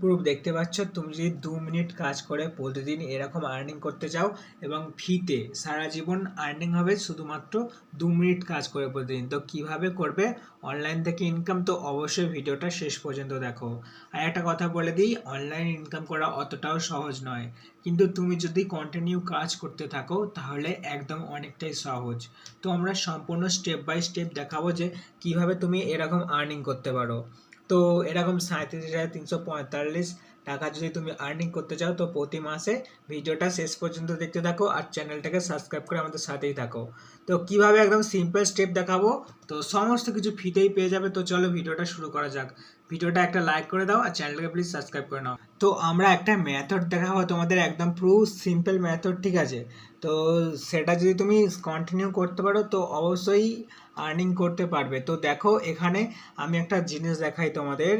Proof দেখতে পাচ্ছ, তুমি যদি দু মিনিট কাজ করে প্রতিদিন এরকম আর্নিং করতে চাও এবং ফ্রিতে সারা জীবন আর্নিং হবে শুধুমাত্র দু মিনিট কাজ করে প্রতিদিন, তো কীভাবে করবে? অনলাইন থেকে ইনকাম তো অবশ্যই ভিডিওটা শেষ পর্যন্ত দেখো। আর একটা কথা বলে দিই অনলাইন ইনকাম করা অতটাও সহজ নয়। কিন্তু তুমি যদি কন্টিনিউ কাজ করতে থাকো, তাহলে একদম অনেকটাই সহজ। তো আমরা সম্পূর্ণ স্টেপ বাই স্টেপ দেখাবো যে কীভাবে তুমি এরকম আর্নিং করতে পারো। তো এরকম সাঁত্রিশ হাজার তিনশো পঁয়তাল্লিশ টাকা যদি তুমি আর্নিং করতে চাও, তো প্রতি মাসে ভিডিওটা শেষ পর্যন্ত দেখতে থাকো আর চ্যানেলটাকে সাবস্ক্রাইব করে আমাদের সাথেই থাকো। তো কীভাবে একদম সিম্পল স্টেপ দেখাবো? তো সমস্ত কিছু ফ্রিতেই পেয়ে যাবে। তো চলো ভিডিওটা শুরু করা যাক। ভিডিওটা একটা লাইক করে দাও আর চ্যানেলটাকে প্লিজ সাবস্ক্রাইব করে নাও। তো আমরা একটা মেথড দেখাবো তোমাদের একদম পুরো সিম্পল মেথড ঠিক আছে? তো সেটা যদি তুমি কন্টিনিউ করতে পারো, তো অবশ্যই আর্নিং করতে পারবে। তো দেখো, এখানে আমি একটা জিনিস দেখাই তোমাদের।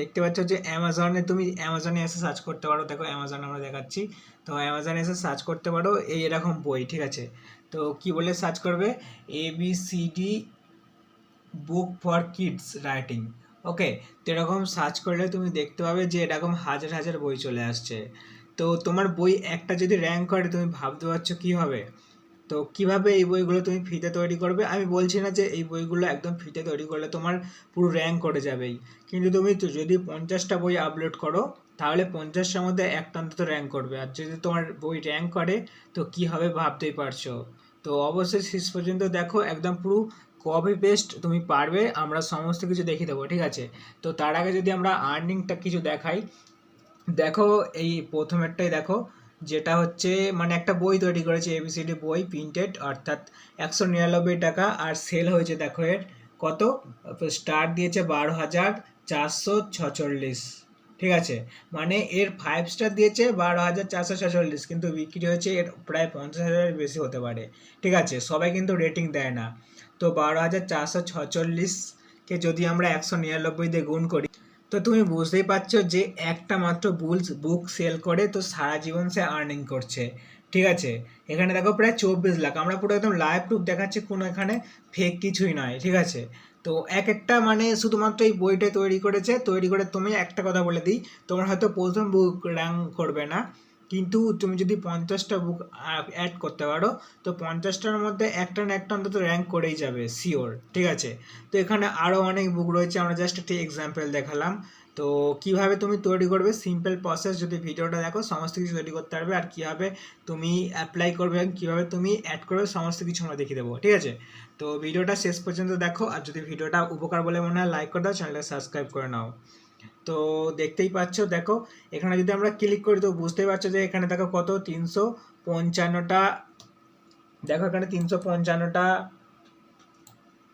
দেখতে পাচ্ছ যে অ্যামাজনে তুমি অ্যামাজনে এসে সার্চ করতে পারো। দেখো অ্যামাজন আমরা দেখাচ্ছি। তো অ্যামাজনে এসে সার্চ করতে পারো এই এরকম বই, ঠিক আছে? তো কি বলে সার্চ করবে? A B C D book for kids writing okay তো এরকম সার্চ করলে তুমি দেখতে পাবে যে এরকম হাজার হাজার বই চলে আসছে। তো তোমার বই একটা যদি র্যাঙ্ক করে, তুমি ভাবতে পারছ কী হবে? তো কীভাবে এই বইগুলো তুমি ফ্রিতে তৈরি করবে? আমি বলছি না যে এই বইগুলো একদম ফ্রিতে তৈরি করলে তোমার পুরো র্যাঙ্ক করে যাবেই। কিন্তু তুমি যদি পঞ্চাশটা বই আপলোড করো, তাহলে পঞ্চাশটার মধ্যে একটা অন্তত র্যাঙ্ক করবে। আর যদি তোমার বই র্যাঙ্ক করে, তো কি হবে ভাবতেই পারছ? তো অবশ্যই শেষ পর্যন্ত দেখো, একদম পুরো কপি পেস্ট তুমি পারবে, আমরা সমস্ত কিছু দেখিয়ে দেবো, ঠিক আছে? তো তার আগে যদি আমরা আর্নিংটা কিছু দেখাই, দেখো এই প্রথমেরটাই দেখো যেটা হচ্ছে মানে একটা বই তৈরি করেছে এবিসিডি বই প্রিন্টেড অর্থাৎ একশো নিরানব্বই টাকা, আর সেল হয়েছে, দেখো এর কত? স্টার দিয়েছে বারো হাজার চারশো ছচল্লিশ, ঠিক আছে? মানে এর ফাইভ স্টার দিয়েছে বারো হাজার চারশো ছচল্লিশ, কিন্তু বিক্রি হয়েছে এর প্রায় পঞ্চাশ হাজারের বেশি হতে পারে, ঠিক আছে? সবাই কিন্তু রেটিং দেয় না। তো বারো হাজার চারশো ছচল্লিশকে যদি আমরা একশো নিরানব্বই দিয়ে গুণ করি তো তুমি বুঝতেই পারছ যে একটা মাত্র বুলস বুক সেল করে তো সারা জীবন সে আর্নিং করছে। ঠিক আছে? এখানে দেখো প্রায় চব্বিশ লাখ। আমরা পুরো একদম লাইভ প্রুফ দেখাচ্ছি, কোনো এখানে ফেক কিছুই নয়। ঠিক আছে? তো এক একটা মানে শুধুমাত্র এই বইটা তৈরি করেছে। তৈরি করে তুমি একটা কথা বলে দিই, তোমার হয়তো প্রথম বুক র্যাঙ্ক করবে না। কিন্তু তুমি যদি পঞ্চাশটা বুক অ্যাড করতে পারো, তো পঞ্চাশটার মধ্যে একটা না একটা অন্তত র্যাঙ্ক করেই যাবে শিওর ঠিক আছে? তো এখানে আরও অনেক বুক রয়েছে, আমরা জাস্ট একটি এক্সাম্পল দেখালাম। তো কীভাবে তুমি তৈরি করবে? সিম্পল প্রসেস যদি ভিডিওটা দেখো, সমস্ত কিছু তৈরি করতে পারবে। আর কীভাবে তুমি অ্যাপ্লাই করবে কীভাবে তুমি অ্যাড করবে, সমস্ত কিছু আমরা দেখিয়ে দেবো, ঠিক আছে? তো ভিডিওটা শেষ পর্যন্ত দেখো, আর যদি ভিডিওটা উপকার বলে মনে হয় লাইক করে দাও চ্যানেলটা সাবস্ক্রাইব করে নাও। তো দেখতেই পাচ্ছ, দেখো, এখানে যদি আমরা ক্লিক করি তো বুঝতেই পারছ যে এখানে দেখো কত? তিনশো পঞ্চান্নটা, দেখো এখানে তিনশো পঞ্চান্নটা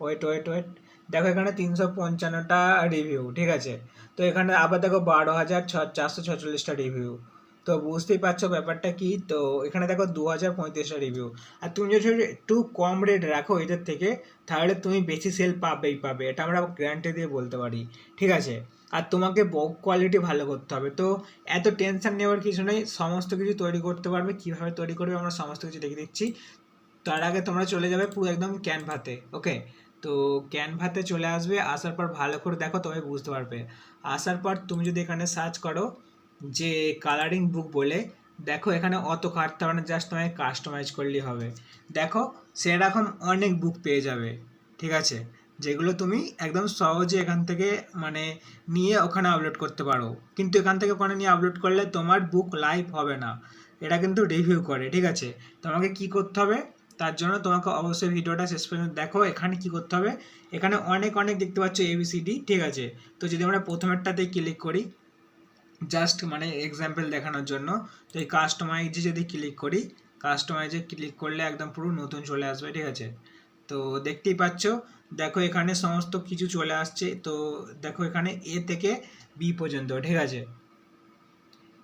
ওয়েট ওয়েট ওয়েট দেখো এখানে তিনশো পঞ্চান্নটা রিভিউ ঠিক আছে? তো এখানে আবার দেখো বারো হাজার ছ, চারশো ছচল্লিশটা রিভিউ তো বুঝতেই পারছ ব্যাপারটা কি? তো এখানে দেখো দু হাজার পঁয়ত্রিশটা রিভিউ আর তুমি যদি একটু কম রেট রাখো এদের থেকে, তাহলে তুমি বেশি সেল পাবেই পাবে, এটা আমরা গ্যারান্টি দিয়ে বলতে পারি, ঠিক আছে? আর তোমাকে কোয়ালিটি ভালো করতে হবে। তো এত টেনশন নেওয়ার কিছু নেই, সমস্ত কিছু তৈরি করতে পারবে, কীভাবে তৈরি করবে আমরা সমস্ত কিছু দেখে দিচ্ছি তার আগে তোমরা চলে যাবে পুরো একদম ক্যানভাতে ওকে তো ক্যানভাতে চলে আসবে, আসার পর ভালো করে দেখো তবে বুঝতে পারবে। আসার পর তুমি যদি এখানে সার্চ করো যে কালারিং বুক বলে, দেখো এখানে অত কাটতে হবে না জাস্ট তোমায় কাস্টমাইজ করলেই হবে। দেখো সেরকম অনেক বুক পেয়ে যাবে, ঠিক আছে? যেগুলো তুমি একদম সহজে এখান থেকে মানে নিয়ে ওখানে আপলোড করতে পারো। কিন্তু এখান থেকে ওখানে নিয়ে আপলোড করলে তোমার বুক লাইভ হবে না। এটা কিন্তু রিভিউ করে, ঠিক আছে? তোমাকে কি করতে হবে? তার জন্য তোমাকে অবশ্যই ভিডিওটা শেষ পর্যন্ত দেখো, এখানে কি করতে হবে? এখানে অনেক অনেক দেখতে পাচ্ছ এবিসিডি ঠিক আছে? তো যদি আমরা প্রথমেরটাতে ক্লিক করি জাস্ট মানে এক্সাম্পল দেখানোর জন্য, তো এই কাস্টমাইজে যদি ক্লিক করি কাস্টমাইজে ক্লিক করলে একদম পুরো নতুন চলে আসবে, ঠিক আছে? তো দেখতেই পাচ্ছ, দেখো এখানে সমস্ত কিছু চলে আসছে, তো দেখো এখানে এ থেকে বি পর্যন্ত, ঠিক আছে?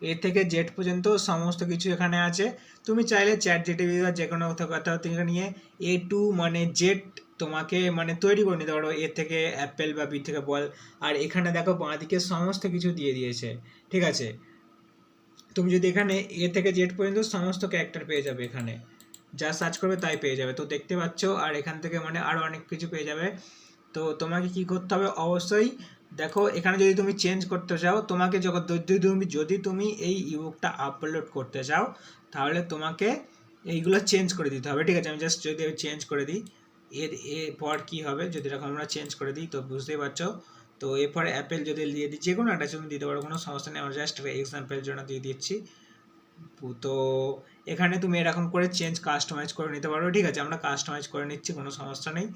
এ থেকে জেড পর্যন্ত সমস্ত কিছু এখানে আছে। তুমি চাইলে চ্যাট জিটিভি বা যে কোনো কোথাও থেকে নিয়ে এ টু মানে জেড তোমাকে মানে তৈরি করে নিতে পারো, এ থেকে অ্যাপেল বা বি থেকে বল। আর এখানে দেখো বাঁদিকে সমস্ত কিছু দিয়ে দিয়েছে, ঠিক আছে? তুমি যদি এখানে এ থেকে জেড পর্যন্ত সমস্ত ক্যারেক্টার পেয়ে যাবে এখানে। যা সার্চ করবে তাই পেয়ে যাবে। তো দেখতে পাচ্ছ, আর এখান থেকে মানে আরও অনেক কিছু পেয়ে যাবে। তো তোমাকে কি করতে হবে? অবশ্যই দেখো, এখানে যদি তুমি চেঞ্জ করতে চাও, তোমাকে যখন যদি তুমি যদি তুমি এই ইবুকটা আপলোড করতে চাও, তাহলে তোমাকে এইগুলো চেঞ্জ করে দিতে হবে। ঠিক আছে, আমি জাস্ট যদি চেঞ্জ করে দিই, এর, এরপর কী হবে? যদি এরকম আমরা চেঞ্জ করে দিই, তো বুঝতেই পারছ। তো এরপর অ্যাপেল যদি দিয়ে দিই যে কোনো একটা তুমি দিতে পারো, কোনো সমস্যা নেই। আমরা জাস্ট এক্সাম্পলের জন্য দিয়ে দিচ্ছি। তো এখানে তুমি এরকম করে চেঞ্জ কাস্টমাইজ করে নিতে পারো, ঠিক আছে? আমরা কাস্টমাইজ করে নিচ্ছি, কোনো সমস্যা নেই।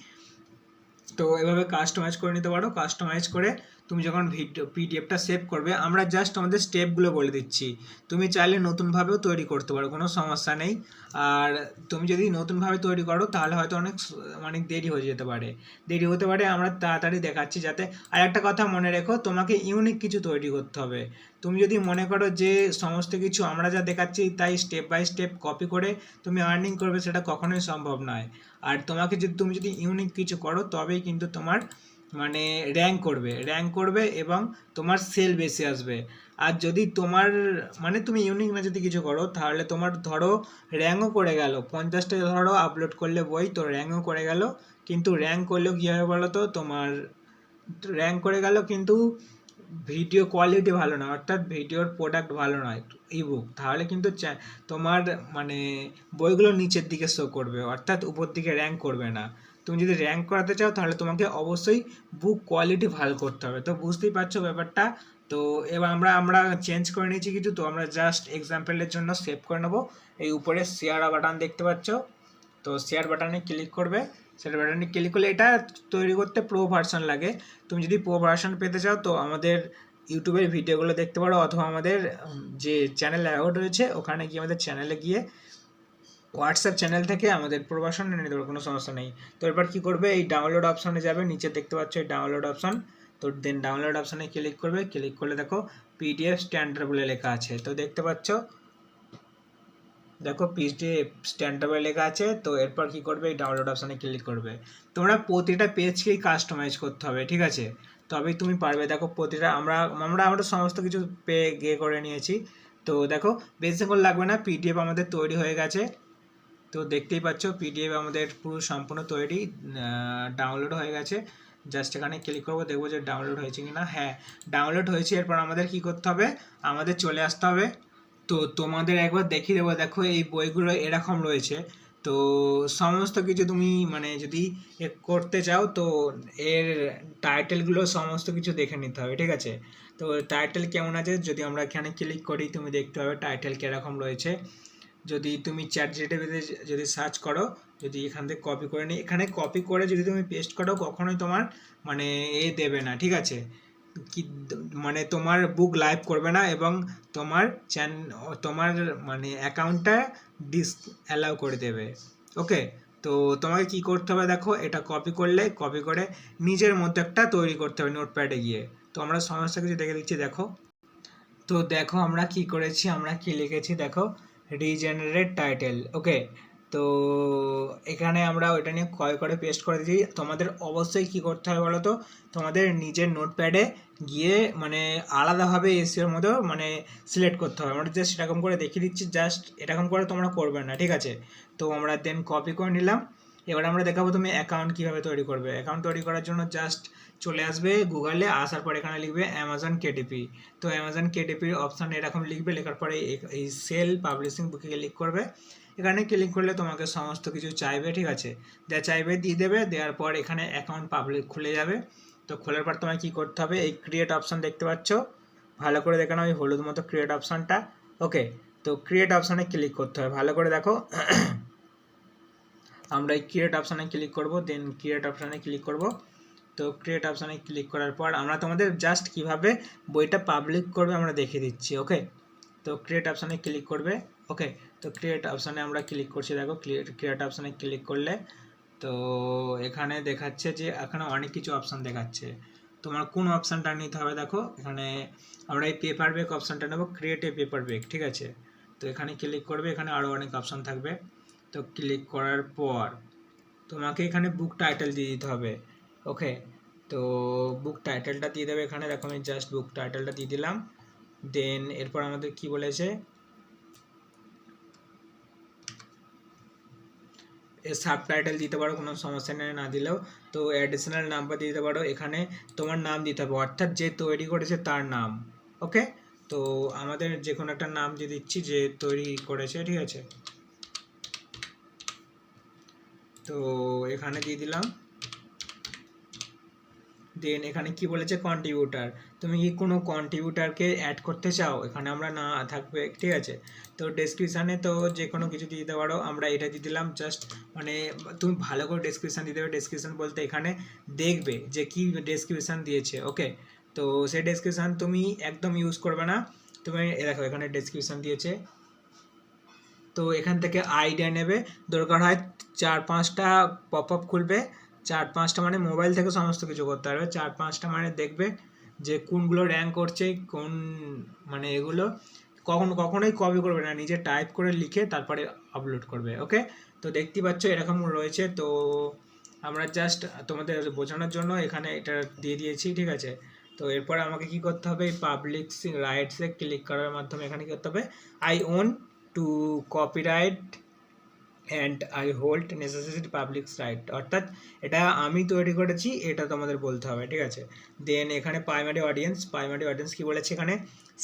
তো এভাবে কাস্টমাইজ করে নিতে পারো। কাস্টমাইজ করে তুমি যখন ভিডিও পিডিএফটা সেভ করবে, আমরা জাস্ট আমাদের স্টেপগুলো বলে দিচ্ছি। তুমি চাইলে নতুনভাবেও তৈরি করতে পারো, কোনো সমস্যা নেই। আর তুমি যদি নতুনভাবে তৈরি করো, তাহলে হয়তো অনেক অনেক দেরি হয়ে যেতে পারে। দেরি হতে পারে, আমরা তাড়াতাড়ি দেখাচ্ছি যাতে আর একটা কথা মনে রেখো, তোমাকে ইউনিক কিছু তৈরি করতে হবে। তুমি যদি মনে করো যে সমস্ত কিছু আমরা যা দেখাচ্ছি, তাই স্টেপ বাই স্টেপ কপি করে তুমি আর্নিং করবে, সেটা কখনোই সম্ভব নয়। আর তোমাকে যদি তুমি যদি ইউনিক কিছু করো, তবেই কিন্তু তোমার মানে র্যাঙ্ক করবে র্যাঙ্ক করবে এবং তোমার সেল বেশি আসবে। আর যদি তোমার মানে তুমি ইউনিক না যদি কিছু করো, তাহলে তোমার ধরো র্যাঙ্কও করে গেল। পঞ্চাশটা ধরো আপলোড করলে বই, তো র্যাঙ্কও করে গেল। কিন্তু র্যাঙ্ক করলেও কী হবে বলো তো? তোমার র্যাঙ্ক করে গেল কিন্তু ভিডিও কোয়ালিটি ভালো নয় অর্থাৎ ভিডিওর প্রোডাক্ট ভালো নয় ইবুক তাহলে কিন্তু তোমার মানে বইগুলো নিচের দিকে শো করবে। অর্থাৎ উপর দিকে র্যাঙ্ক করবে না। তুমি যদি র্যাঙ্ক করাতে চাও, তাহলে তোমাকে অবশ্যই বুক কোয়ালিটি ভালো করতে হবে। তো বুঝতেই পারছ ব্যাপারটা? তো এবার আমরা আমরা চেঞ্জ করে নিয়েছি কিছু, তো আমরা জাস্ট এক্সাম্পলের জন্য সেভ করে নেব। এই উপরে শেয়ার বাটন দেখতে পাচ্ছ? তো শেয়ার বাটনে ক্লিক করবে। শেয়ার বাটনে ক্লিক করলে এটা তৈরি করতে প্রো ভার্সন লাগে। তুমি যদি প্রো ভার্সন পেতে চাও, তো আমাদের ইউটিউবের ভিডিওগুলো দেখতে পারো, অথবা আমাদের যে চ্যানেল অ্যাওয়ার্ড রয়েছে, ওখানে গিয়ে আমাদের চ্যানেলে গিয়ে হোয়াটসঅ্যাপ চ্যানেল থেকে আমাদের প্রবাসন নিয়ে পারো কোনো সমস্যা নেই। তো এরপর কী করবে? এই ডাউনলোড অপশনে যাবে, নিচে দেখতে পাচ্ছ এই ডাউনলোড অপশন তো দেন ডাউনলোড অপশনে ক্লিক করবে ক্লিক করলে দেখো পিডিএফ স্ট্যান্ডার্ড বলে লেখা আছে। তো দেখতে পাচ্ছ, দেখো পিডিএফ স্ট্যান্ডার্ড বলে লেখা আছে। তো এরপর কি করবে? এই ডাউনলোড অপশনে ক্লিক করবে। তোমরা প্রতিটা পেজকেই কাস্টমাইজ করতে হবে, ঠিক আছে? তবেই তুমি পারবে। দেখো প্রতিটা, আমরা আমরা আমরা সমস্ত কিছু পে গে করে নিয়েছি। তো দেখো বেশিক্ষণ লাগবে না পিডিএফ আমাদের তৈরি হয়ে গেছে। তো দেখতেই পাচ্ছ পিডিএফ আমাদের পুরো সম্পূর্ণ তৈরি ডাউনলোড হয়ে গেছে। জাস্ট এখানে ক্লিক করব, দেখব যে ডাউনলোড হয়েছে কি না হ্যাঁ ডাউনলোড হয়েছে, এরপর আমাদের কি করতে হবে? আমাদের চলে আসতে হবে। তো তোমাদের একবার দেখিয়ে দেবো, দেখো এই বইগুলো এরকম রয়েছে। তো সমস্ত কিছু তুমি মানে যদি করতে চাও, তো এর টাইটেলগুলো সমস্ত কিছু দেখে নিতে হবে, ঠিক আছে? তো টাইটেল কেমন আছে? যদি আমরা এখানে ক্লিক করি, তুমি দেখতে পাবে টাইটেল কীরকম রয়েছে। যদি তুমি চ্যাট জিটিভিতে যদি সার্চ করো, যদি এখান থেকে কপি করে নিই, এখানে কপি করে যদি তুমি পেস্ট করো, কখনোই তোমার মানে এ দেবে না, ঠিক আছে? কি মানে তোমার বুক লাইভ করবে না এবং তোমার চ্যান তোমার মানে অ্যাকাউন্টটা ডিস অ্যালাউ করে দেবে ওকে তো তোমাকে কি করতে হবে দেখো, এটা কপি করলে কপি করে নিজের মধ্যে একটা তৈরি করতে হবে নোটপ্যাডে গিয়ে। তো আমরা সমস্ত কিছু দেখে দিচ্ছি, দেখো। তো দেখো আমরা কি করেছি, আমরা কি লিখেছি, দেখো। রিজেনারেট টাইটেল ওকে তো এখানে আমরা ওইটা নিয়ে কয় করে পেস্ট করে দিয়েছি। তোমাদের অবশ্যই কি করতে হবে বলো তো? তোমাদের নিজের নোটপ্যাডে গিয়ে মানে আলাদাভাবে এসিওর মতো মানে সিলেক্ট করতে হবে আমরা জাস্ট এরকম করে দেখিয়ে দিচ্ছি জাস্ট এরকম করে তোমরা করবে না, ঠিক আছে? তো আমরা দেন কপি করে নিলাম। এবার আমরা দেখাবো তুমি অ্যাকাউন্ট কীভাবে তৈরি করবে। অ্যাকাউন্ট তৈরি করার জন্য জাস্ট চলে আসবে গুগলে, আসার পর এখানে লিখবে অ্যামাজন কেটিপি তো অ্যামাজন কেটিপির অপশান এরকম লিখবে, লেখার পরে এই- সেল পাবলিশিং বুকে ক্লিক করবে। এখানে ক্লিক করলে তোমাকে সমস্ত কিছু চাইবে, ঠিক আছে? যা চাইবে দিয়ে দেবে, দেওয়ার পর এখানে অ্যাকাউন্ট পাবলিক খুলে যাবে। তো খোলার পর তোমায় কী করতে হবে? এই ক্রিয়েট অপশান দেখতে পাচ্ছ? ভালো করে দেখে ওই হলুদ মতো ক্রিয়েট অপশানটা ওকে তো ক্রিয়েট অপশানে ক্লিক করতে হবে। ভালো করে দেখো। আমরা এই ক্রিয়েট অপশানে ক্লিক করব দেন ক্রিয়েট অপশানে ক্লিক করব। তো ক্রিয়েট অপশানে ক্লিক করার পর আমরা তোমাদের জাস্ট কীভাবে বইটা পাবলিক করবে আমরা দেখিয়ে দিচ্ছি ওকে তো ক্রিয়েট অপশানে ক্লিক করবে ওকে তো ক্রিয়েট অপশানে আমরা ক্লিক করছি, দেখো ক্রিয়েট অপশানে ক্লিক করলে তো এখানে দেখাচ্ছে যে এখানে অনেক কিছু অপশান দেখাচ্ছে। তোমার কোন অপশানটা নিতে হবে দেখো, এখানে আমরা এই পেপার বেক অপশানটা নেব ক্রিয়েট এ পেপার বেক ঠিক আছে? তো এখানে ক্লিক করবে, এখানে আরও অনেক অপশান থাকবে। তো ক্লিক করার পর তোমাকে এখানে বুক টাইটেল দিয়ে দিতে হবে। ওকে তো বুক টাইটেলটা দিয়ে দেবে এখানে। দেখো, আমি জাস্ট বুক টাইটেলটা দিয়ে দিলাম। দেন এরপর আমাদের কি বলেছে? সাব টাইটেল দিতে পারো, কোনো সমস্যা নেই, না দিলেও। তো অ্যাডিশনাল নাম্বার দিতে পারো। এখানে তোমার নাম দিতে হবে। অর্থাৎ যে তৈরি করেছে তার নাম। ওকে তো আমাদের যে কোনো একটা নাম দিয়ে দিচ্ছি, যে তৈরি করেছে, ঠিক আছে? তো এখানে দিয়ে দিলাম। দেন এখানে কি বলেছে? কন্ট্রিবিউটার তুমি কি কোনো কন্ট্রিবিউটারকে অ্যাড করতে চাও? এখানে আমরা না থাকবে, ঠিক আছে? তো ডেসক্রিপশানে তো যে কোনো কিছু দিয়ে দিতে পারো। আমরা এটা দিয়ে দিলাম জাস্ট মানে তুমি ভালো করে ডেসক্রিপশান দিতে হবে ডেসক্রিপশান বলতে এখানে দেখবে যে কি ডেসক্রিপশান দিয়েছে ওকে তো সেই ডেসক্রিপশান তুমি একদম ইউজ করবে না। তুমি দেখো এখানে ডেসক্রিপশান দিয়েছে। তো এখান থেকে আইডিয়া নেবে। দরকার হয় চার পাঁচটা পপ আপ খুলবে। চার পাঁচটা মানে মোবাইল থেকে সমস্ত কিছু করতে পারবে চার পাঁচটা মানে দেখবে যে কোনগুলো র্যাঙ্ক করছে, কোন মানে এগুলো কখন, কখনোই কপি করবে না। নিজে টাইপ করে লিখে তারপরে আপলোড করবে ওকে তো দেখতেই পাচ্ছ এরকম রয়েছে। তো আমরা জাস্ট তোমাদের বোঝানোর জন্য এখানে এটা দিয়ে দিয়েছি, ঠিক আছে? তো এরপর আমাকে কি করতে হবে? পাবলিক রাইটসে ক্লিক করার মাধ্যমে এখানে কি করতে হবে? I own to copyright and I hold necessary public right অর্থাৎ এটা আমি তৈরি করেছি, এটা তোমাদের বলতে হবে, ঠিক আছে? দেন এখানে প্রাইমারি অডিয়েন্স প্রাইমারি অডিয়েন্স কি বলেছে এখানে?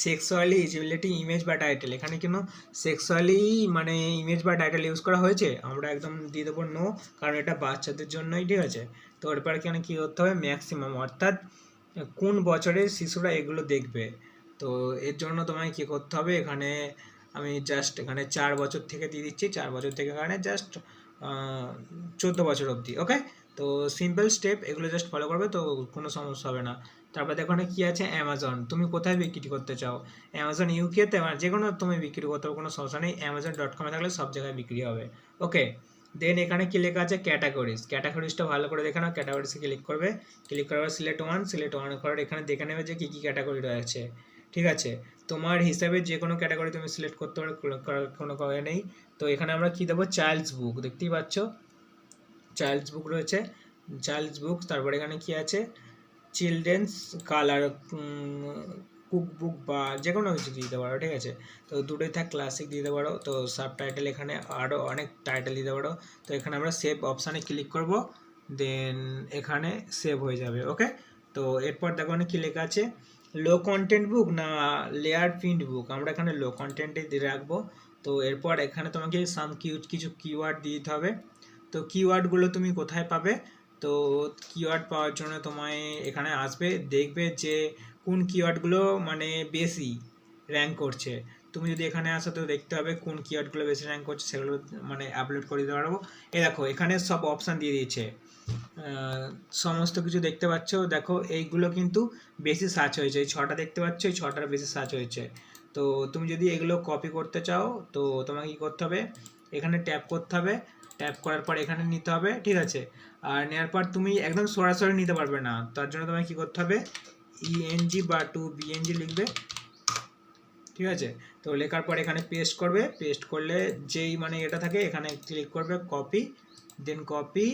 সেক্সুয়ালি ইজিবিলিটি ইমেজ বা টাইটেল এখানে কেন? সেক্সুয়ালি মানে ইমেজ বা টাইটেল ইউজ করা হয়েছে? আমরা একদম দিয়ে দেবো নো কারণ এটা বাচ্চাদের জন্যই, ঠিক আছে? তো এরপর এখানে কী করতে হবে? ম্যাক্সিমাম অর্থাৎ কোন বছরে শিশুরা এগুলো দেখবে? তো এর জন্য তোমায় কী করতে হবে? এখানে আমি জাস্ট এখানে চার বছর থেকে দিয়ে দিচ্ছি, চার বছর থেকে এখানে জাস্ট চোদ্দ বছর অবধি ওকে তো সিম্পল স্টেপ এগুলো জাস্ট ফলো করবে তো কোনো সমস্যা হবে না। তারপর দেখো এখানে কী আছে? অ্যামাজন তুমি কোথায় বিক্রি করতে চাও? অ্যামাজন ইউকেতে যে কোনো তুমি বিক্রি করতে কোনো সমস্যা নেই। অ্যামাজন ডট কমে থাকলে সব জায়গায় বিক্রি হবে ওকে দেন এখানে কি লেখা আছে? ক্যাটাগরিজ ক্যাটাগরিজটা ভালো করে দেখে নাও ক্যাটাগরিজে ক্লিক করবে। ক্লিক করার সিলেক্ট ওয়ান সিলেক্ট ওয়ান করার এখানে দেখে নেবে যে কী কী ক্যাটাগরি রয়েছে, ঠিক আছে? তোমার হিসাবে যে কোনো ক্যাটাগরি তুমি সিলেক্ট করতে পারো, কোনো করে নেই। তো এখানে আমরা কি দেবো? চাইল্ডস বুক দেখতেই পাচ্ছ? চাইল্ডস বুক রয়েছে। চাইল্ডস বুক তারপরে এখানে কি আছে? চিলড্রেন্স কালার কুক বুক বা যে কোনো কিছু দিতে পারো, ঠিক আছে? তো দুটোই থাক ক্লাসিক দিতে পারো। তো সাব টাইটেল এখানে আরও অনেক টাইটেল দিতে পারো। তো এখানে আমরা সেভ অপশানে ক্লিক করব। দেন এখানে সেভ হয়ে যাবে ওকে তো এরপর দেখো অনেক কী লেখা আছে? লো কন্টেন্ট বুক না লেয়ার প্রিন্ট বুক আমরা এখানে লো কন্টেন্টে দিয়ে রাখব। তো এরপর এখানে তোমাকে সাম কিউ কিছু কিওয়ার্ড দিতে হবে। তো কিওয়ার্ডগুলো তুমি কোথায় পাবে? তো কিওয়ার্ড পাওয়ার জন্য তোমায় এখানে আসবে। দেখবে যে কোন কিওয়ার্ডগুলো মানে বেশি র্যাঙ্ক করছে। তুমি যদি এখানে আসো, তো দেখতে হবে কোন কিওয়ার্ডগুলো বেশি র্যাঙ্ক করছে, সেগুলো মানে আপলোড করে দিতে পারব। এ দেখো, এখানে সব অপশান দিয়ে দিয়েছে। সমস্ত কিছু দেখতে পাচ্ছ? দেখো, এইগুলো কিন্তু বেশি সার্চ হয়েছে। এই ছটা দেখতে পাচ্ছ? এই ছটার বেশি সার্চ হয়েছে। তো তুমি যদি এগুলো কপি করতে চাও, তো তোমাকে কী করতে হবে? এখানে ট্যাপ করতে হবে। ট্যাপ করার পর এখানে নিতে হবে, ঠিক আছে? আর নেওয়ার পর তুমি একদম সরাসরি নিতে পারবে না। তার জন্য তোমাকে কী করতে হবে? ইএনজি বা টু বিএনজি লিখবে। ঠিক আছে? তো লেখার পর এখানে পেস্ট করবে পেস্ট করলে যেই মানে এটা থাকে, এখানে ক্লিক করবে কপি দেন কপি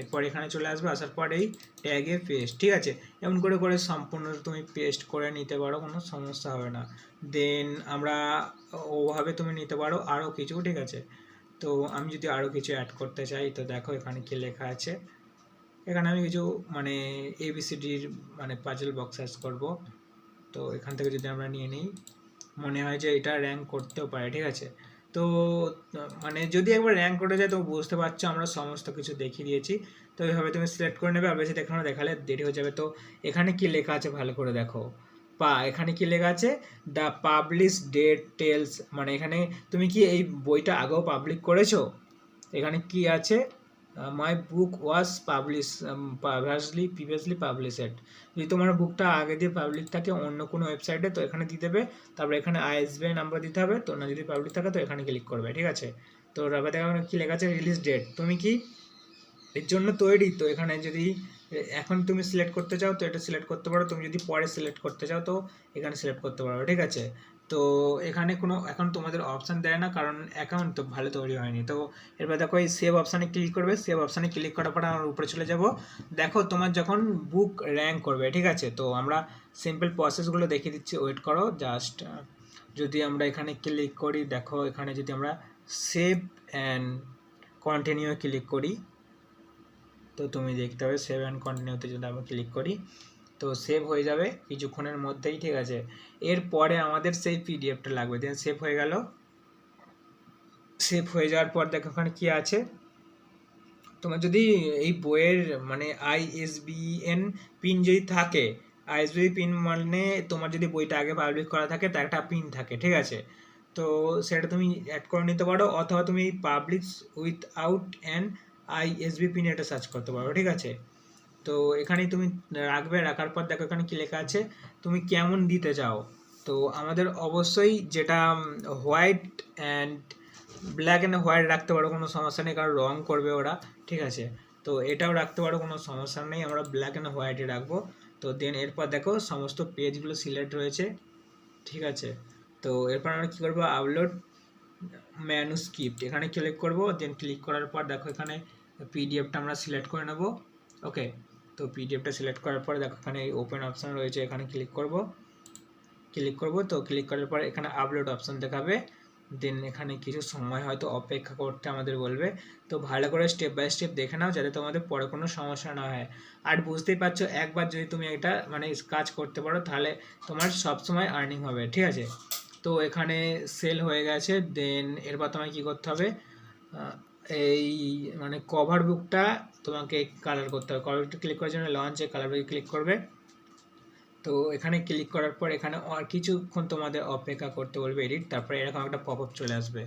এরপর এখানে চলে আসবে, আসার পর এই ট্যাগে পেস্ট ঠিক আছে? এমন করে করে সম্পূর্ণ তুমি পেস্ট করে নিতে পারো, কোনো সমস্যা হবে না। দেন আমরা ওভাবে তুমি নিতে পারো আরও কিছু, ঠিক আছে? তো আমি যদি আরও কিছু অ্যাড করতে চাই, তো দেখো এখানে কি লেখা আছে। এখানে আমি কিছু মানে এবিসিডির মানে পাজল বক্স সার্চ করব। তো এখান থেকে যদি আমরা নিয়ে নিই মনে হয় যে এটা র্যাঙ্ক করতেও পারে, ঠিক আছে? তো মানে যদি একবার র্যাঙ্ক করে যায়, তো বুঝতে পারছ আমরা সমস্ত কিছু দেখিয়ে দিয়েছি। তো এইভাবে তুমি সিলেক্ট করে নেবে, আর বেশি দেখানো দেখালে দেরি হয়ে যাবে। তো এখানে কি লেখা আছে ভালো করে দেখো। পা, এখানে কি লেখা আছে? দ্য পাবলিশ ডেট টেলস মানে এখানে তুমি কি এই বইটা আগেও পাবলিক করেছ? এখানে কি আছে? My book was publish previously previously published যদি তোমার বুকটা আগে দিয়ে পাবলিক থাকে অন্য কোনো ওয়েবসাইটে তো এখানে দিয়ে দেবে। তারপরে এখানে আইএসবিআই নাম্বার দিতে হবে। তো না যদি পাবলিক থাকে, তো এখানে ক্লিক করবে, ঠিক আছে? তো তারপরে দেখা কী লেখা আছে রিলিজ ডেট তুমি কি এর জন্য তৈরি? তো এখানে যদি, এখন তুমি সিলেক্ট করতে চাও, তো এটা সিলেক্ট করতে পারো। তুমি যদি পরে সিলেক্ট করতে চাও, তো এখানে সিলেক্ট করতে পারো, ঠিক আছে? তো এখানে কোনো, এখন তোমাদের অপশান দেয় না, কারণ অ্যাকাউন্ট তো ভালো তৈরি হয়নি। তো এরপর দেখো এই সেভ অপশানে ক্লিক করবে সেভ অপশানে ক্লিক করার পর আমার উপরে চলে যাব। দেখো তোমার যখন বুক র্যাঙ্ক করবে, ঠিক আছে? তো আমরা সিম্পল প্রসেসগুলো দেখিয়ে দিচ্ছি ওয়েট করো জাস্ট যদি আমরা এখানে ক্লিক করি, দেখো এখানে যদি আমরা সেভ অ্যান্ড কন্টিনিউ ক্লিক করি, তো তুমি দেখতে হবে সেভ অ্যান্ড কন্টিনিউতে যদি আমরা ক্লিক করি তো সেভ হয়ে যাবে কিছুক্ষণের মধ্যেই, ঠিক আছে? এরপরে আমাদের সেই পিডিএফটা লাগবে। দেন সেভ হয়ে গেল। সেভ হয়ে যাওয়ার পর দেখো ওখানে কী আছে? তোমার যদি এই বইয়ের মানে আইএসবিএন পিন যদি থাকে আইএসবি পিন মানে তোমার যদি বইটা আগে পাবলিক করা থাকে, তার একটা পিন থাকে, ঠিক আছে? তো সেটা তুমি অ্যাড করে নিতে পারো, অথবা তুমি publish without and ISSB pin এটা সার্চ করতে পারো, ঠিক আছে? তো এখানেই তুমি রাখবে, রাখার পর দেখো এখানে কি লেখা আছে, তুমি কেমন দিতে চাও? তো আমাদের অবশ্যই যেটা white and black and white রাখতে পারো, কোনো সমস্যা নেই, কারণ রং করবে ওরা, ঠিক আছে? তো এটাও রাখতে পারো, কোনো সমস্যা নেই, আমরা ব্ল্যাক অ্যান্ড হোয়াইটে রাখব। তো দেন এরপর দেখো, সমস্ত পেজগুলো সিলেক্ট রয়েছে, ঠিক আছে? তো এরপর আমরা কী করব? আপলোড ম্যানুস্ক্রিপ্ট এখানে ক্লিক করব দেন ক্লিক করার পর দেখো এখানে পিডিএফটা আমরা সিলেক্ট করে নেব ওকে তো পিডিএফটা সিলেক্ট করার পর দেখো এখানে ওপেন অপশান রয়েছে, এখানে ক্লিক করব। ক্লিক করব, তো ক্লিক করার পর এখানে আপলোড অপশান দেখাবে। দেন এখানে কিছু সময় হয়তো অপেক্ষা করতে আমাদের বলবে। তো ভালো করে স্টেপ বাই স্টেপ দেখে নাও যাতে তোমাদের পরে কোনো সমস্যা না হয়। আর বুঝতেই পারছ, একবার যদি তুমি এটা মানে কাজ করতে পারো, তাহলে তোমার সবসময় আর্নিং হবে, ঠিক আছে? তো এখানে সেল হয়ে গেছে দেন এরপর তোমায় কী করতে হবে? এই মানে কভার বুকটা তোমাকে কালার করতে হবে। কভার ক্লিক করার জন্য লঞ্চে কালার ক্লিক করবে। তো এখানে ক্লিক করার পর এখানে আর কিছুক্ষণ তোমাদের অপেক্ষা করতে বলবে এডিট তারপরে এরকম একটা পপ আপ চলে আসবে।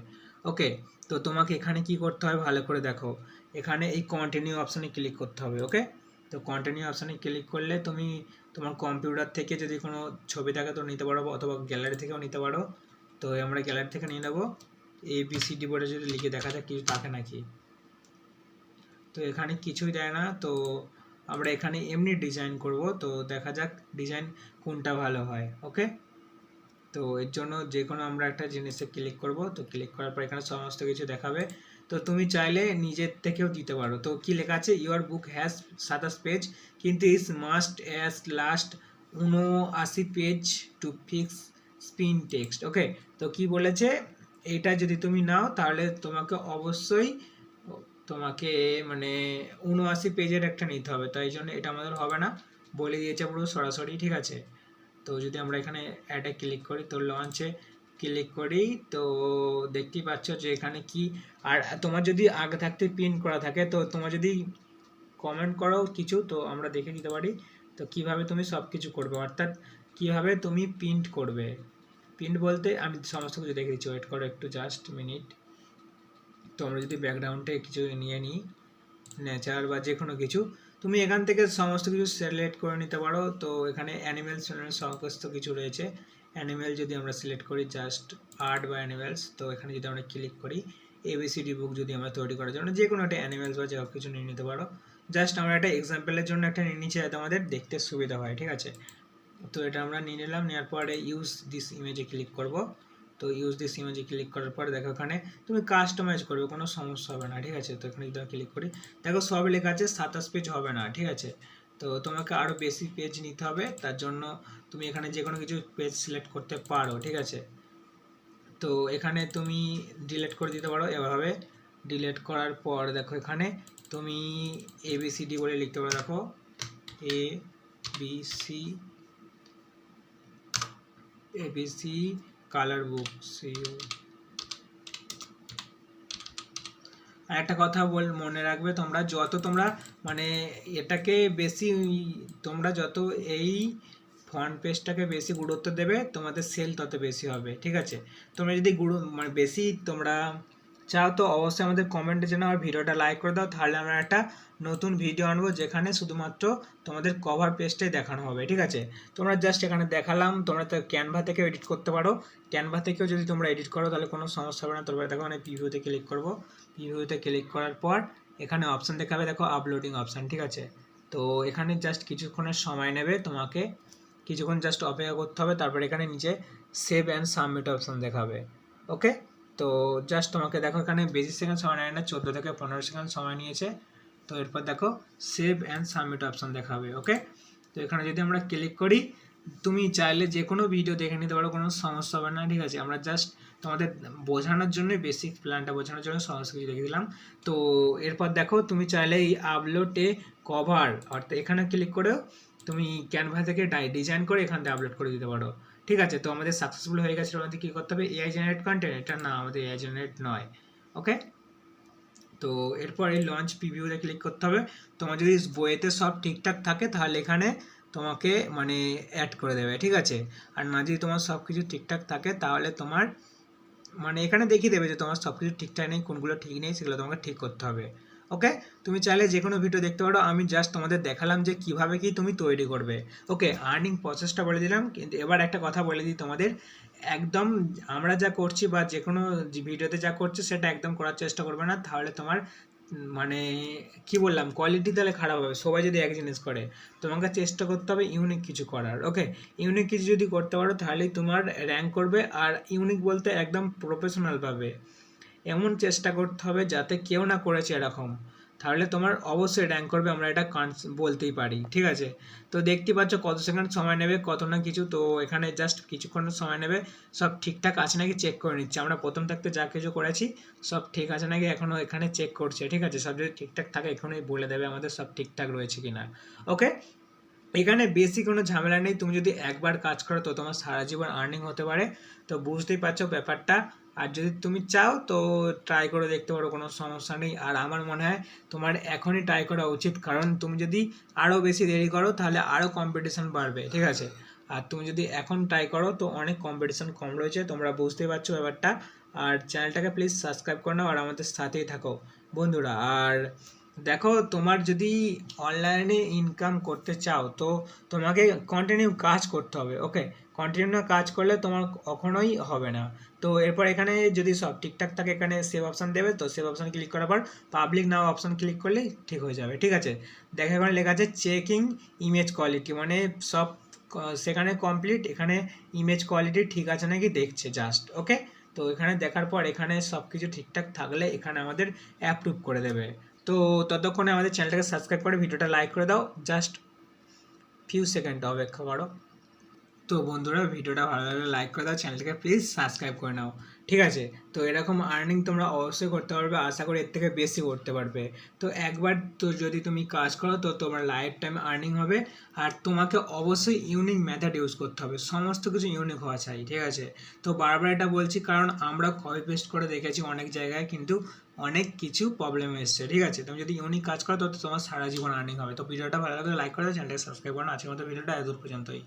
ওকে তো তোমাকে এখানে কি করতে হবে ভালো করে দেখো। এখানে এই কন্টিনিউ অপশানে ক্লিক করতে হবে ওকে তো কন্টিনিউ অপশানে ক্লিক করলে তুমি তোমার কম্পিউটার থেকে যদি কোনো ছবি থাকে তো নিতে পারো, অথবা গ্যালারি থেকেও নিতে পারো। তো আমরা গ্যালারি থেকে নিয়ে নেব। এ বি সি ডি বোর্ডে যদি লিখে দেখা যায় কিছু থাকে নাকি। তো এখানে কিছুই দেয় না, তো আমরা এখানে এমনি ডিজাইন করব, তো দেখা যাক ডিজাইন কোনটা ভালো হয় ওকে তো এর জন্য যে কোনো আমরা একটা জিনিসে ক্লিক করব, তো ক্লিক করার পর এখানে সমস্ত কিছু দেখাবে। তো তুমি চাইলে নিজের থেকেও দিতে পারো। তো কি লেখা আছে? ইউর বুক হ্যাজ সাতাশ পেজ কিন্তু ইস মাস্ট অ্যাজ লাস্ট উনআশি page to fix spine text okay তো কি বলেছে? এইটা যদি তুমি নাও, তাহলে তোমাকে অবশ্যই তোমাকে মানে উনআশি পেজের একটা নিতে হবে। তাই জন্য এটা আমাদের হবে না। বলে দিয়েছে পুরো সরাসরি, ঠিক আছে? তো যদি আমরা এখানে অ্যাডে ক্লিক করি, তো লঞ্চে ক্লিক করি, তো দেখতেই পাচ্ছ যে এখানে কি আর তোমার যদি আগে থাকতে পিন করা থাকে, তো তোমার যদি কমেন্ট করো কিছু, তো আমরা দেখে নিতে পারি। তো কীভাবে তুমি সব কিছু করবে? অর্থাৎ কীভাবে তুমি প্রিন্ট করবে? প্রিন্ট বলতে আমি সমস্ত কিছু দেখে দিচ্ছি। ওয়েট করো একটু জাস্ট মিনিট তো আমরা যদি ব্যাকগ্রাউন্ডে কিছু নিয়ে নিই নেচার বা যে কোনো কিছু, তুমি এখান থেকে সমস্ত কিছু সিলেক্ট করে নিতে পারো। তো এখানে অ্যানিমেলস সমস্ত কিছু রয়েছে। অ্যানিমেল যদি আমরা সিলেক্ট করি জাস্ট আর্ট বা অ্যানিমেলস তো এখানে যদি আমরা ক্লিক করি এবিসিডি বুক যদি আমরা তৈরি করার জন্য যে কোনো একটা অ্যানিমেলস বা যা কিছু নিয়ে নিতে পারো। জাস্ট আমরা একটা এক্সাম্পলের জন্য একটা নিয়ে নিচ্ছি যাতে আমাদের দেখতে সুবিধা হয়, ঠিক আছে? তো এটা আমরা নিয়ে নিলাম, নেওয়ার পরে ইউজ দিস ইমেজে ক্লিক করব। তো ইউজ দিস ইমেজে ক্লিক করার পর দেখো এখানে তুমি কাস্টমাইজ করবে, কোনো সমস্যা হবে না, ঠিক আছে? তো এখানে যদি ক্লিক করি, দেখো সব লেখা আছে সাতাশ পেজ হবে না, ঠিক আছে? তো তোমাকে আরও বেশি পেজ নিতে হবে, তার জন্য তুমি এখানে যে কোনো কিছু পেজ সিলেক্ট করতে পারো, ঠিক আছে? তো এখানে তুমি ডিলিট করে দিতে পারো, এভাবে ডিলিট করার পর দেখো এখানে তুমি এ বি সি ডি বলে লিখতে পারো, দেখো। A B C ABC colour book CO আর একটা কথা বল, মনে রাখবে তোমরা, যত তোমরা মানে এটাকে বেশি, তোমরা যত এই ফ্রন্ট পেজটাকে বেশি গুরুত্ব দেবে, তোমাদের সেল তত বেশি হবে, ঠিক আছে? তোমরা যদি গুরু মানে বেশি তোমরা চাও তো অবশ্যই আমাদের কমেন্টে যেন আমার ভিডিওটা লাইক করে দাও, তাহলে আমরা একটা নতুন ভিডিও আনব যেখানে শুধুমাত্র তোমাদের কভার পেজটাই দেখানো হবে, ঠিক আছে? তোমরা জাস্ট এখানে দেখালাম, তোমরা তো ক্যানভা থেকে এডিট করতে পারো। ক্যানভা থেকেও যদি তোমরা এডিট করো, তাহলে কোনো সমস্যা হবে না। তোমরা দেখো মানে প্রিভিউতে ক্লিক করব। প্রিভিউতে ক্লিক করার পর এখানে অপশান দেখাবে, দেখো আপলোডিং অপশান ঠিক আছে? তো এখানে জাস্ট কিছুক্ষণের সময় নেবে, তোমাকে কিছুক্ষণ জাস্ট অপেক্ষা করতে হবে, তারপর এখানে নিচে সেভ অ্যান্ড সাবমিট অপশান দেখাবে ওকে তো জাস্ট তোমাকে দেখো এখানে বেশি সেকেন্ড সময় নেয় না, চোদ্দ থেকে পনেরো সেকেন্ড সময় নিয়েছে। তো এরপর দেখো সেভ অ্যান্ড সাবমিট অপশান দেখাবে ওকে তো এখানে যদি আমরা ক্লিক করি, তুমি চাইলে যে কোনো ভিডিও দেখে নিতে পারো, কোনো সমস্যা হবে না, ঠিক আছে? আমরা জাস্ট তোমাদের বোঝানোর জন্য বেসিক প্ল্যানটা বোঝানোর জন্য সমস্ত কিছু দেখে দিলাম। তো এরপর দেখো তুমি চাইলে এই আপলোডে কভার অর্থাৎ এখানে ক্লিক করেও তুমি ক্যানভা থেকে ডিজাইন করে এখান থেকে আপলোড করে দিতে পারো। ঠিক আছে, তো আমাদের সাকসেসফুল হয়ে গেছে আমাদের কী করতে হবে? এআই জেনারেট কন্টেন্ট এটা না আমাদের এআই জেনারেট নয় ওকে তো এরপর এই লঞ্চ প্রিভিউতে ক্লিক করতে হবে। তোমার যদি বইয়েতে সব ঠিকঠাক থাকে, তাহলে এখানে তোমাকে মানে অ্যাড করে দেবে, ঠিক আছে? আর না যদি তোমার সব কিছু ঠিকঠাক থাকে, তাহলে তোমার মানে এখানে দেখিয়ে দেবে যে তোমার সব কিছু ঠিকঠাক নেই, কোনগুলো ঠিক নেই, সেগুলো তোমাকে ঠিক করতে হবে। ওকে তুমি চাইলে যে কোনো ভিডিও দেখতে পারো। আমি জাস্ট তোমাদের দেখালাম যে কীভাবে কি তুমি তৈরি করবে। ওকে আর্নিং প্রসেসটা বলে দিলাম। কিন্তু এবার একটা কথা বলে দিই তোমাদের। একদম আমরা যা করছি বা যে কোনো ভিডিওতে যা করছি, সেটা একদম করার চেষ্টা করবে না। তাহলে তোমার মানে কি বললাম? কোয়ালিটি তাহলে খারাপ হবে। সবাই যদি এক জিনিস করে, তোমাকে চেষ্টা করতে হবে ইউনিক কিছু করার। ওকে ইউনিক কিছু যদি করতে পারো, তাহলেই তোমার র্যাঙ্ক করবে। আর ইউনিক বলতে একদম প্রফেশনাল পাবে। এমন চেষ্টা করতে হবে যাতে কেউ না করেছে এরকম। তাহলে তোমার অবশ্যই র্যাঙ্ক করবে, আমরা এটা বলতেই পারি, ঠিক আছে? তো দেখতে পাচ্ছ কত সেকেন্ড সময় নেবে, কত না কিছু, তো এখানে জাস্ট কিছুক্ষণ সময় নেবে, সব ঠিকঠাক আছে নাকি চেক করে নিচ্ছে। আমরা প্রথম থাকতে যা কিছু করেছি, সব ঠিক আছে নাকি এখনও এখানে চেক করছে, ঠিক আছে? সব যদি ঠিকঠাক থাকে, এখনই বলে দেবে আমাদের সব ঠিকঠাক রয়েছে কি না ওকে এখানে বেশি কোনো ঝামেলা নেই, তুমি যদি একবার কাজ করো তো তোমার সারা জীবন আর্নিং হতে পারে। তো বুঝতেই পারছ ব্যাপারটা। আর যদি তুমি চাও তো ট্রাই করে দেখতে পারো, কোনো সমস্যা নেই। আর আমার মনে হয় তোমার এখনই ট্রাই করা উচিত, কারণ তুমি যদি আরও বেশি দেরি করো তাহলে আরও কম্পিটিশান বাড়বে, ঠিক আছে? আর তুমি যদি এখন ট্রাই করো তো অনেক কম্পিটিশান কম রয়েছে, তোমরা বুঝতেই পারছ ব্যাপারটা। আর চ্যানেলটাকে প্লিজ সাবস্ক্রাইব করে নাও আর আমাদের সাথেই থাকো। বন্ধুরা, আর দেখো, তোমার যদি অনলাইনে ইনকাম করতে চাও, তো তোমাকে কন্টিনিউ কাজ করতে হবে ওকে কন্টিনিউ না কাজ করলে তোমার কখনোই হবে না। তো এরপর এখানে যদি সব ঠিকঠাক থাকে, এখানে সেভ অপশান দেবে, তো সেভ অপশান ক্লিক করার পর পাবলিক নাও অপশান ক্লিক করলে ঠিক হয়ে যাবে, ঠিক আছে? দেখো, এখানে লেখা আছে চেকিং ইমেজ কোয়ালিটি মানে সব, সেখানে কমপ্লিট এখানে ইমেজ কোয়ালিটি ঠিক আছে নাকি দেখছে জাস্ট ওকে তো এখানে দেখার পর এখানে সব কিছু ঠিকঠাক থাকলে এখানে আমাদের অ্যাপ্রুভ করে দেবে। তো ততক্ষণে আমাদের চ্যানেলটাকে সাবস্ক্রাইব করে ভিডিওটা লাইক করে দাও। জাস্ট ফিউ সেকেন্ড অপেক্ষা করো। তো বন্ধুরা, ভিডিওটা ভালো লাগলে লাইক করে দাও, চ্যানেলটাকে প্লিজ সাবস্ক্রাইব করে নাও। ঠিক আছে? তো এরকম আর্নিং তোমরা অবশ্যই করতে পারবে, আশা করি এর থেকে বেশি করতে পারবে। তো একবার তো যদি তুমি কাজ করো, তো তোমার লাইফ টাইম আর্নিং হবে। আর তোমাকে অবশ্যই ইউনিক মেথড ইউজ করতে হবে। সমস্ত কিছু ইউনিক হওয়া চাই, ঠিক আছে? তো বারবার এটা বলছি, কারণ আমরা কপি পেস্ট করে দেখেছি অনেক জায়গায়, কিন্তু অনেক কিছু প্রবলেম এসছে, ঠিক আছে? তুমি যদি ইউনিক কাজ করো, তো তোমার সারা জীবন আর্নিং হবে। তো ভিডিওটা ভালো লাগলে লাইক করে চ্যানেলটাকে সাবস্ক্রাইব করো আজকের মতো ভিডিওটা এত পর্যন্তই।